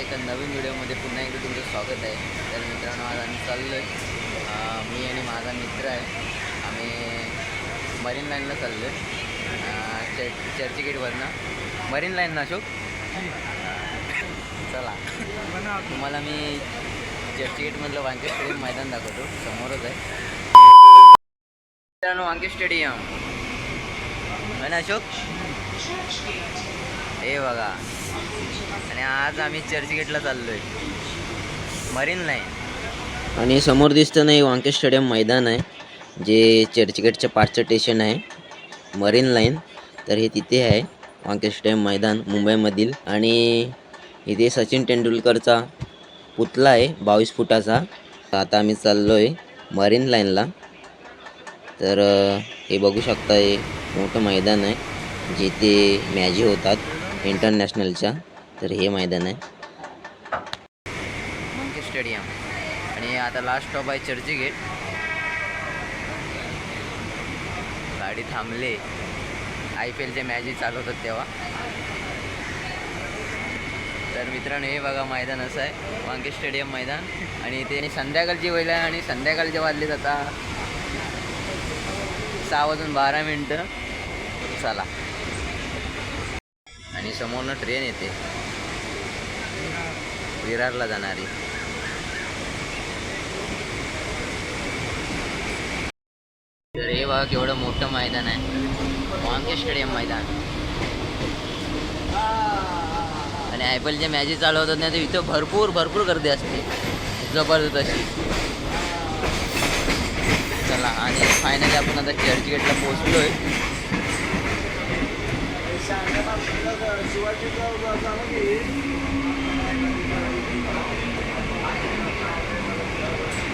एका नवीन व्हिडिओमध्ये पुन्हा एकदा तुमचं स्वागत आहे. तर मित्रांनो आज आम्ही चाललो आहे मी आणि माझा मित्र आहे. आम्ही मरीन लाईनला चाललो आहे चर्च चर्चगेटवरनं मरीन लाईन ना अशोक? चला. तुम्हाला मी चर्चगेटमधलं वांके स्टेडियम मैदान दाखवतो. समोरच आहे. मित्रांनो वांके स्टेडियम आहे ना अशोक? हे बघा. आणि आज आम्ही चर्चगेटला चाललोय. मरीन लाईन आणि समोर दिसतं नाही वांके स्टेडियम मैदान आहे जे चर्चगेटच्या पाचचं स्टेशन आहे. मरीन लाईन तर हे तिथे आहे वांके स्टेडियम मैदान मुंबईमधील. आणि इथे सचिन तेंडुलकरचा पुतला आहे बावीस फुटाचा. आता आम्ही चाललो आहे मरीन लाईनला. तर हे बघू शकता हे मोठं मैदान आहे जिथे मॅजी होतात. इंटरनॅशनलच्या तर हे मैदान आहे. मंकी स्टेडियम. आणि आता लास्ट स्टॉप आहे चर्चगेट गाडी थांबले. आय पी एलचे मॅचेस चालू होतात तेव्हा. तर मित्रांनो हे बघा मैदान असं आहे. वांके स्टेडियम मैदान. आणि ते संध्याकाळची वेळ आहे आणि संध्याकाळचे वाजले जाता सहा वाजून बारा मिनटं. चला. आणि समोरनं ट्रेन येते. विरारला जाणारी. तर हे बघा केवढं मोठं मैदान आहे. वांगे स्टेडियम मैदान. आणि आय पी एलच्या मॅचेस चालू होतात ना ते इथं भरपूर भरपूर गर्दी असते. जबरदस्त अशी. चला आणि फायनली आपण आता चर्चगेटला पोहोचलोय.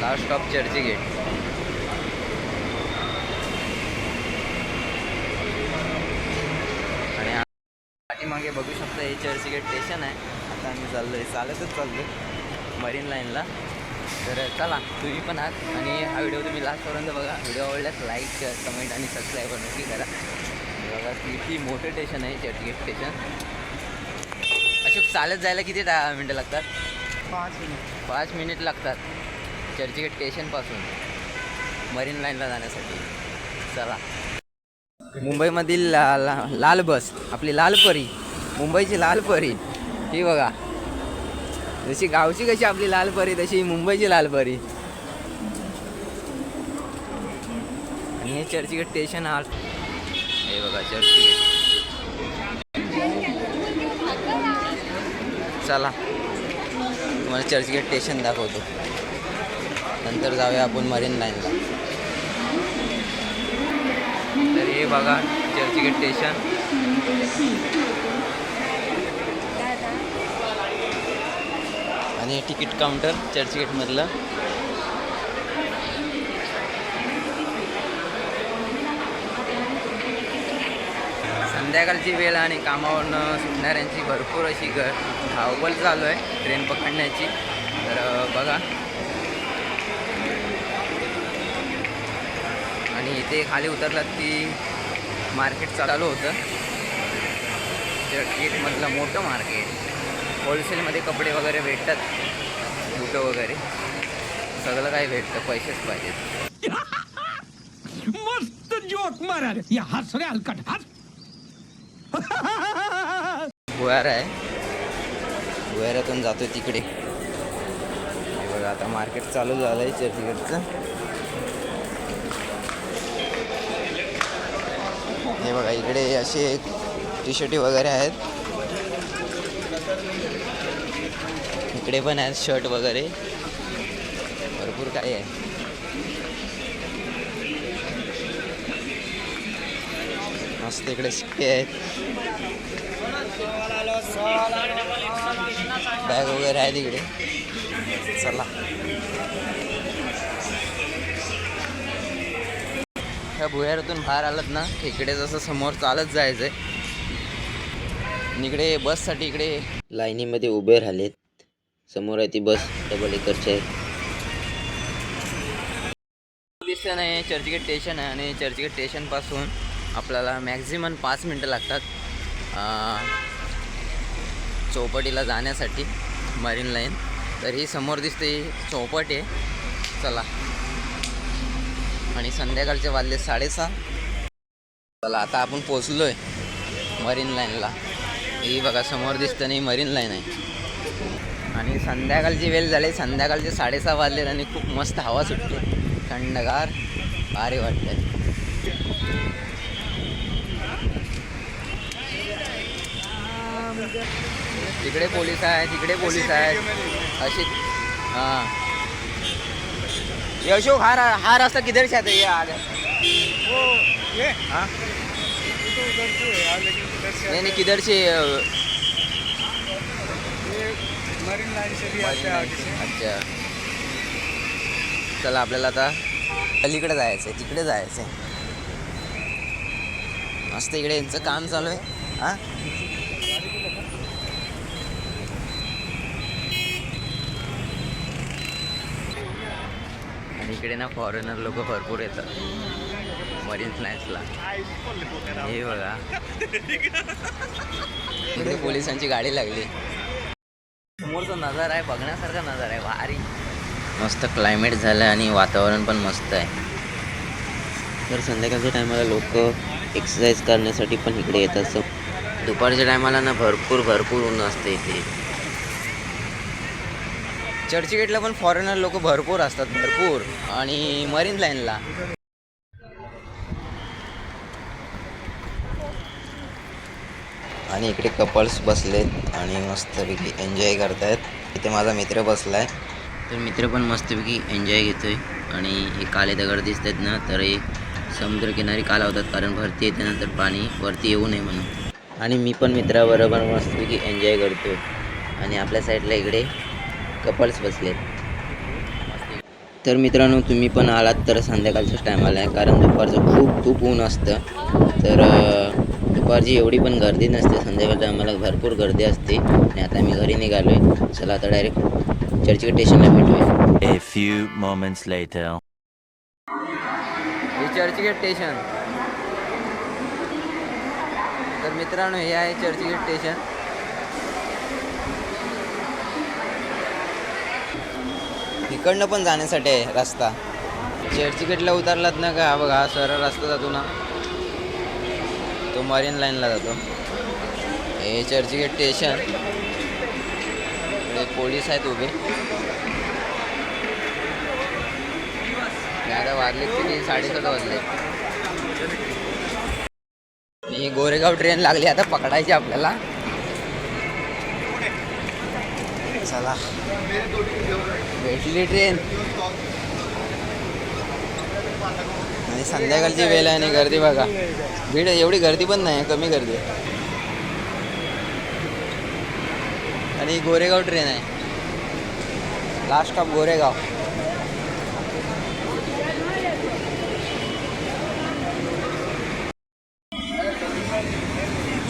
लास्ट स्टॉप चर्चगेट आणि पाठीमागे बघू शकता हे चर्चगेट स्टेशन आहे. आता आम्ही चाललोय. चालतच चाललोय. मरीन लाईनला तर चला तुम्ही पण आहात. आणि हा व्हिडिओ तुम्ही लास्टपर्यंत बघा. व्हिडिओ आवडल्यास लाईक कमेंट आणि सबस्क्राईब नक्की करा. बघा किती मोठं स्टेशन आहे चर्चगेट स्टेशन अशोक चालत जायला किती टा मिनटं लागतात? पाच मिनिट. पाच मिनिट लागतात. चर्चगेट स्टेशनपासून मरीन लाईनला जाण्यासाठी. चला. मुंबईमधील ला, ला, लाल बस आपली लाल परी मुंबईची लाल परी. ही बघा. जशी गावची कशी आपली लाल परी तशी मुंबईची लाल परी. आणि हे चर्चगेट स्टेशन आल हे बघा चर्चगेट चला तुम्हाला चर्चगेट स्टेशन दाखवतो. नंतर जाऊया आपण मरीन लाईनला तर हे बघा चर्चगेट स्टेशन आणि तिकीट काउंटर चर्चगेटमधलं. संध्याकाळची वेळ आणि कामावरनं सुटणाऱ्यांची भरपूर अशी ग धावबल चालू आहे ट्रेन पकडण्याची. तर बघा. आणि इथे खाली उतरलात की मार्केट चालू होतं. चर्चगेटमधलं मोठं मार्केट. होलसेलमध्ये कपडे वगैरे भेटतात बुटं वगैरे. सगळं काही भेटतं पैसेच पाहिजेत. मस्त जोक मारा हसरे हलकट. हस भुयारा आहे. भुयारातून जातो तिकडे. हे बघा आता मार्केट चालू झालं आहे चर्चगडचं हे बघा इकडे असे टी शर्टी वगैरे आहेत. इकडे पण आहेत शर्ट वगैरे. भरपूर काही आहे. मस्त इकडे शिक्के आहेत. बॅग वगैरे आहे तिकडे चला. ह्या भुयारातून बाहेर आलात ना इकडे जसं समोर चालत जायचं आहे इकडे बससाठी इकडे लाईनीमध्ये उभे राहिलेत. समोर आहे ती बस डबल एकरची आहे. दिसतं नाही चर्चगेट स्टेशन आहे आणि चर्चगेट स्टेशनपासून आपल्याला मॅक्झिमम पाच मिनटं लागतात चौपाटीला जाण्यासाठी मरीन लाईन तर ही समोर दिसते ही चौपट आहे. चला. आणि संध्याकाळचे वाजले साडेसहा. चला आता आपण पोचलो आहे मरीन लाईनला ही बघा समोर दिसतं नाही मरीन लाईन आहे. आणि संध्याकाळची वेळ झाली संध्याकाळचे साडेसहा वाजले आणि खूप मस्त हवा सुटते. थंडगार भारी वाटते तिकडे पोलीस आहे तिकडे पोलीस आहेत. अशी हां. ये अशोक हा हा रस्ता किधर से आता ये आगे हाँ? नहीं नहीं किधर से मरीन से भी अच्छा. चला आपल्याला आता अलीकडे जायचं आहे तिकडे जायचं आहे मस्त इकडे यांचं काम चालू आहे. हां? आणि इकडे ना फॉरेनर लोक भरपूर येतात. मरीन लाईन्सला हे बघा. इकडे पोलिसांची गाडी लागली. समोरचा नजारा आहे बघण्यासारखा नजारा आहे भारी. मस्त क्लायमेट झालं आणि वातावरण पण मस्त आहे. तर संध्याकाळच्या टायमाला लोक एक्सरसाइज करण्यासाठी पण इकडे येतात. दुपारच्या टायमाला ना भरपूर भरपूर ऊन असते इथे. चर्चगेटला पण फॉरेनर लोक भरपूर असतात भरपूर. आणि मरीन लाईनला आणि इकडे कपल्स बसलेत आणि मस्तपैकी एन्जॉय करतायत. इथे माझा मित्र बसलाय. तर मित्र पण मस्तपैकी एन्जॉय घेतोय. आणि हे काले दगड दिसत आहेत ना तर हे समुद्रकिनारी का लावतात कारण भरती येते नंतर पाणी वरती येऊ नये म्हणून. आणि मी पण मित्राबरोबर मस्तपैकी एन्जॉय करतो आणि आपल्या साईडला इकडे कपल्स बसलेत. तर मित्रांनो तुम्ही पण आलात तर संध्याकाळच्याच टायमाला आहे कारण दुपारचं खूप खूप ऊन असतं. तर दुपारची एवढी पण गर्दी नसते. संध्याकाळच्या टायमाला भरपूर गर्दी असते. आणि आता मी घरी निघालो आहे चला आता डायरेक्ट चर्चगेट स्टेशनला भेटूया. A few moments later. हे चर्चगेट स्टेशन तर मित्रांनो हे आहे चर्चगेट स्टेशन इकडनं पण जाण्यासाठी आहे रस्ता. चर्चगेटला उतरलात ना का? हा बघा हा सरळ रस्ता जातो ना. तो मरीन लाईनला जातो. हे चर्चगेट स्टेशन पोलीस आहेत उभे. आता वाजले किती साडेसात वाजले ही गोरेगाव ट्रेन लागली आता पकडायची आपल्याला. चला भेटली ट्रेन आणि संध्याकाळची वेळ आहे आणि गर्दी बघा. भीड एवढी गर्दी पण नाही कमी गर्दी आणि गोरेगाव ट्रेन आहे. Last of Goregaon.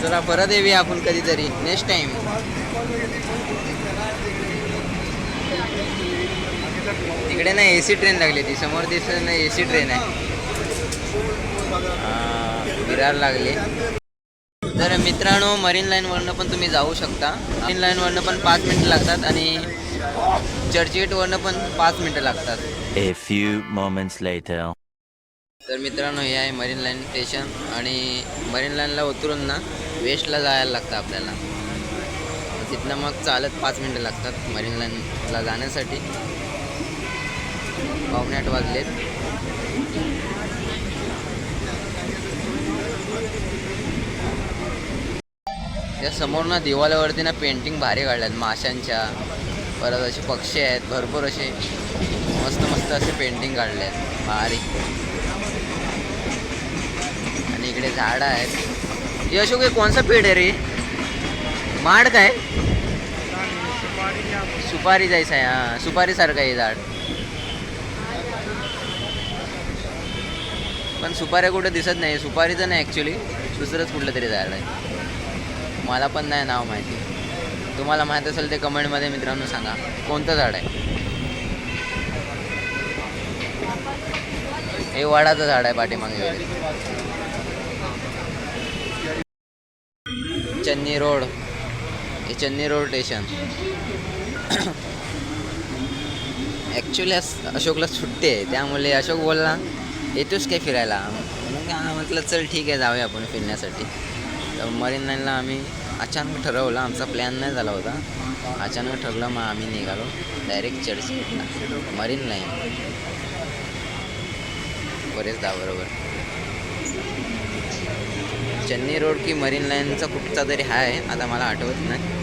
चला परत येऊया आपण कधीतरी नेक्स्ट टाइम तिकडे ना ए सी ट्रेन लागली ती समोर दिसत ना ए सी ट्रेन आहे. विरार लागली. तर मित्रांनो मरीन लाईनवरनं पण तुम्ही जाऊ शकता. मरीन लाईनवरनं पण पाच मिनटं लागतात आणि चर्चगेटवरनं पण पाच मिनटं लागतात. A few moments later. तर मित्रांनो हे आहे मरीन लाईन स्टेशन आणि मरीन लाईनला उतरून ना वेस्टला जायला लागतं आपल्याला. तिथनं मग चालत पाच मिनटं लागतात मरीन लाईनला जाण्यासाठी. पावणे वाजलेत. त्या समोर ना दिवाल्यावरती ना पेंटिंग भारी काढल्यात. माशांच्या परत असे पक्षी आहेत भरपूर असे मस्त मस्त असे पेंटिंग काढले आहेत भारी. आणि इकडे झाडं आहेत. हे अशोक हे कोणचा पेड़ आहे रे? माड काय? सुपारी जायचं आहे हां. सुपारीसारखं आहे झाड. पण सुपाऱ्या कुठं दिसत नाही. सुपारीचं नाही ॲक्च्युली दुसरंच कुठलं तरी झाड आहे. मला पण नाही नाव माहिती. तुम्हाला माहीत असेल ते कमेंटमध्ये मित्रांनो सांगा. कोणतं झाड आहे? हे वडाचं झाड आहे पाठीमागे चन्नी रोड. हे चन्नी रोड स्टेशन ॲक्च्युली अशोकला सुट्टी आहे. त्यामुळे अशोक बोलला येतोच काय फिरायला. मग म्हटलं चल ठीक आहे जाऊया आपण फिरण्यासाठी. तर मरीन लाईनला आम्ही अचानक ठरवलं आमचा प्लॅन नाही झाला होता. अचानक ठरलं मग आम्ही निघालो डायरेक्ट चर्चगेटला मरीन लाईन बरेचदा बरोबर चेन्नई रोड की मरीन लाईनचा कुठचा तरी हाय आता मला आठवत नाही.